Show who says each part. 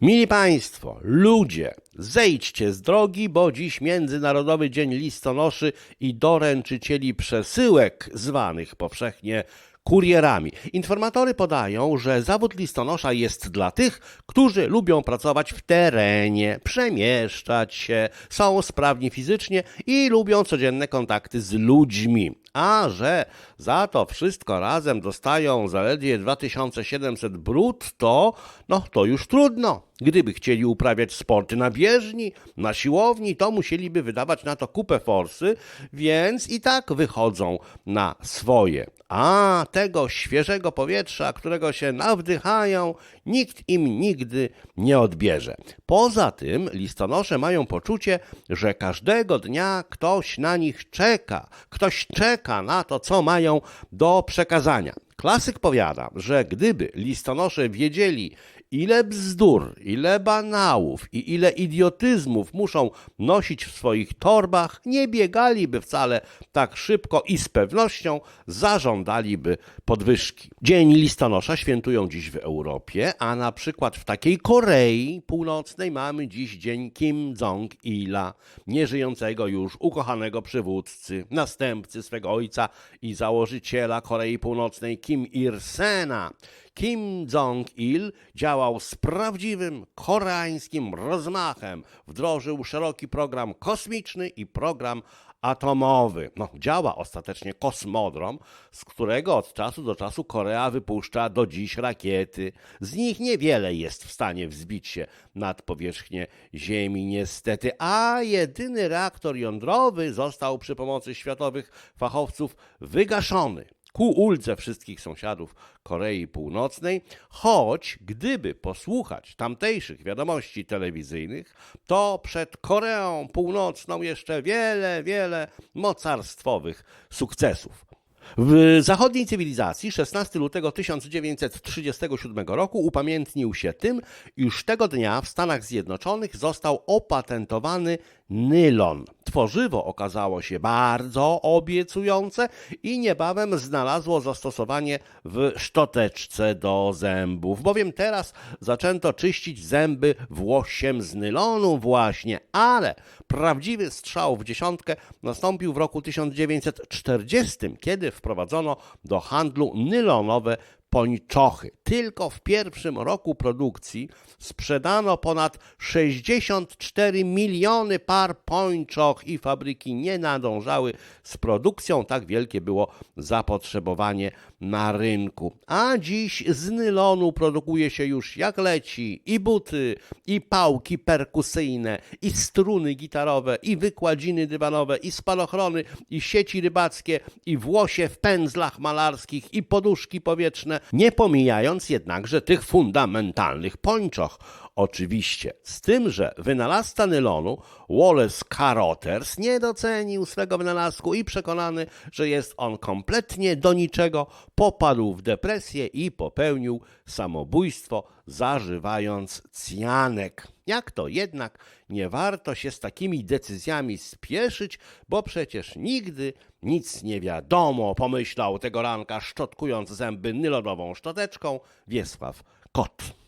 Speaker 1: Mili Państwo, ludzie, zejdźcie z drogi, bo dziś Międzynarodowy Dzień Listonoszy i doręczycieli przesyłek, zwanych powszechnie kurierami. Informatory podają, że zawód listonosza jest dla tych, którzy lubią pracować w terenie, przemieszczać się, są sprawni fizycznie i lubią codzienne kontakty z ludźmi. A że za to wszystko razem dostają zaledwie 2700 brutto, no to już trudno. Gdyby chcieli uprawiać sporty na bieżni, na siłowni, to musieliby wydawać na to kupę forsy, więc i tak wychodzą na swoje. A tego świeżego powietrza, którego się nawdychają, nikt im nigdy nie odbierze. Poza tym listonosze mają poczucie, że każdego dnia ktoś na nich czeka, ktoś czeka na to, co mają do przekazania. Klasyk powiada, że gdyby listonosze wiedzieli, ile bzdur, ile banałów i ile idiotyzmów muszą nosić w swoich torbach, nie biegaliby wcale tak szybko i z pewnością zażądaliby podwyżki. Dzień listonosza świętują dziś w Europie, a na przykład w takiej Korei Północnej mamy dziś dzień Kim Jong-ila, nieżyjącego już ukochanego przywódcy, następcy swego ojca i założyciela Korei Północnej Kim Il-sena. Kim Jong-il działał z prawdziwym koreańskim rozmachem. Wdrożył szeroki program kosmiczny i program atomowy. No, działa ostatecznie kosmodrom, z którego od czasu do czasu Korea wypuszcza do dziś rakiety. Z nich niewiele jest w stanie wzbić się nad powierzchnię Ziemi, niestety, a jedyny reaktor jądrowy został przy pomocy światowych fachowców wygaszony ku uldze wszystkich sąsiadów Korei Północnej, choć gdyby posłuchać tamtejszych wiadomości telewizyjnych, to przed Koreą Północną jeszcze wiele, wiele mocarstwowych sukcesów. W zachodniej cywilizacji 16 lutego 1937 roku upamiętnił się tym, iż tego dnia w Stanach Zjednoczonych został opatentowany nylon. Tworzywo okazało się bardzo obiecujące i niebawem znalazło zastosowanie w szczoteczce do zębów, bowiem teraz zaczęto czyścić zęby włosiem z nylonu właśnie, ale prawdziwy strzał w dziesiątkę nastąpił w roku 1940, kiedy wprowadzono do handlu nylonowe pończochy. Tylko w pierwszym roku produkcji sprzedano ponad 64 miliony par pończoch i fabryki nie nadążały z produkcją. Tak wielkie było zapotrzebowanie na rynku. A dziś z nylonu produkuje się już jak leci i buty, i pałki perkusyjne, i struny gitarowe, i wykładziny dywanowe, i spadochrony, i sieci rybackie, i włosie w pędzlach malarskich, i poduszki powietrzne, nie pomijając jednakże tych fundamentalnych pończoch. Oczywiście, z tym, że wynalazca nylonu Wallace Carothers nie docenił swego wynalazku i przekonany, że jest on kompletnie do niczego, popadł w depresję i popełnił samobójstwo, zażywając cjanek. Jak to jednak nie warto się z takimi decyzjami spieszyć, bo przecież nigdy nic nie wiadomo, pomyślał tego ranka, szczotkując zęby nylonową szczoteczką Wiesław Kot.